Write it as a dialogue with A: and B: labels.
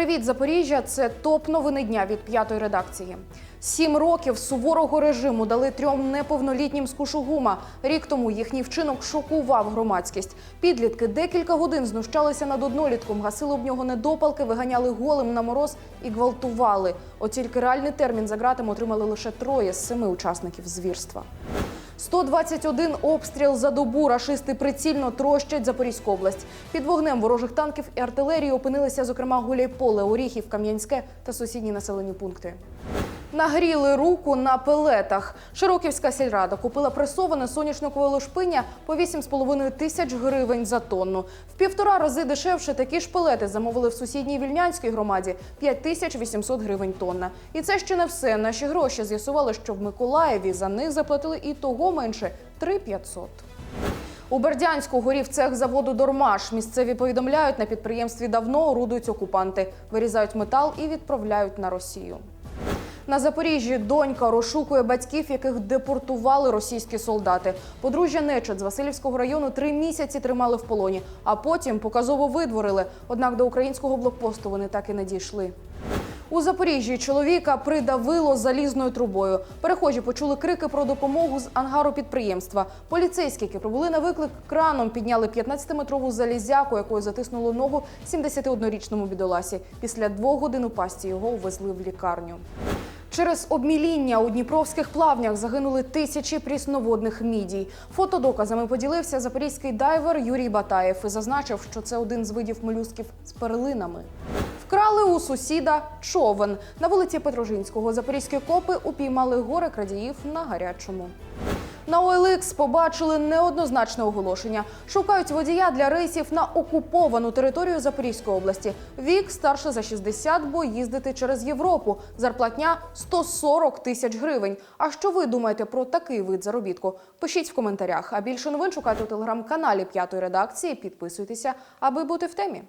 A: Привіт, Запоріжжя! Це топ новини дня від п'ятої редакції. Сім років суворого режиму дали трьом неповнолітнім з Кушугума. Рік тому їхній вчинок шокував громадськість. Підлітки декілька годин знущалися над однолітком, гасили об нього недопалки, виганяли голим на мороз і гвалтували. От тільки реальний термін за ґратами отримали лише троє з семи учасників звірства. 121 обстріл за добу. Рашисти прицільно трощать Запорізьку область. Під вогнем ворожих танків і артилерії опинилися, зокрема, Гуляйполе, Оріхів, Кам'янське та сусідні населені пункти. Нагріли руку на пелетах. Широківська сільрада купила пресоване соняшникове лушпиння по 8,5 тисяч гривень за тонну. В півтора рази дешевше такі ж пелети замовили в сусідній вільнянській громаді 5 тисяч 800 гривень тонна. І це ще не все. Наші гроші з'ясували, що в Миколаєві за них заплатили і того менше 3,500. У Бердянську горів цех заводу Дормаш. Місцеві повідомляють, на підприємстві давно орудують окупанти, вирізають метал і відправляють на Росію. На Запоріжжі донька розшукує батьків, яких депортували російські солдати. Подружжя Нечет з Васильівського району три місяці тримали в полоні, а потім показово видворили. Однак до українського блокпосту вони так і не дійшли. У Запоріжжі чоловіка придавило залізною трубою. Перехожі почули крики про допомогу з ангару підприємства. Поліцейські, які прибули на виклик, краном підняли 15-метрову залізяку, якою затиснуло ногу 71-річному бідоласі. Після двох годин у пасті його увезли в лікарню. Через обміління у дніпровських плавнях загинули тисячі прісноводних мідій. Фотодоказами поділився запорізький дайвер Юрій Батаєв і зазначив, що це один з видів молюсків з перлинами. Вкрали у сусіда човен. На вулиці Петрожинського запорізькі копи упіймали горе крадіїв на гарячому. На OLX побачили неоднозначне оголошення. Шукають водія для рейсів на окуповану територію Запорізької області. Вік старше за 60, бо їздити через Європу. Зарплатня 140 тисяч гривень. А що ви думаєте про такий вид заробітку? Пишіть в коментарях. А більше новин шукайте у телеграм-каналі п'ятої редакції. Підписуйтеся, аби бути в темі.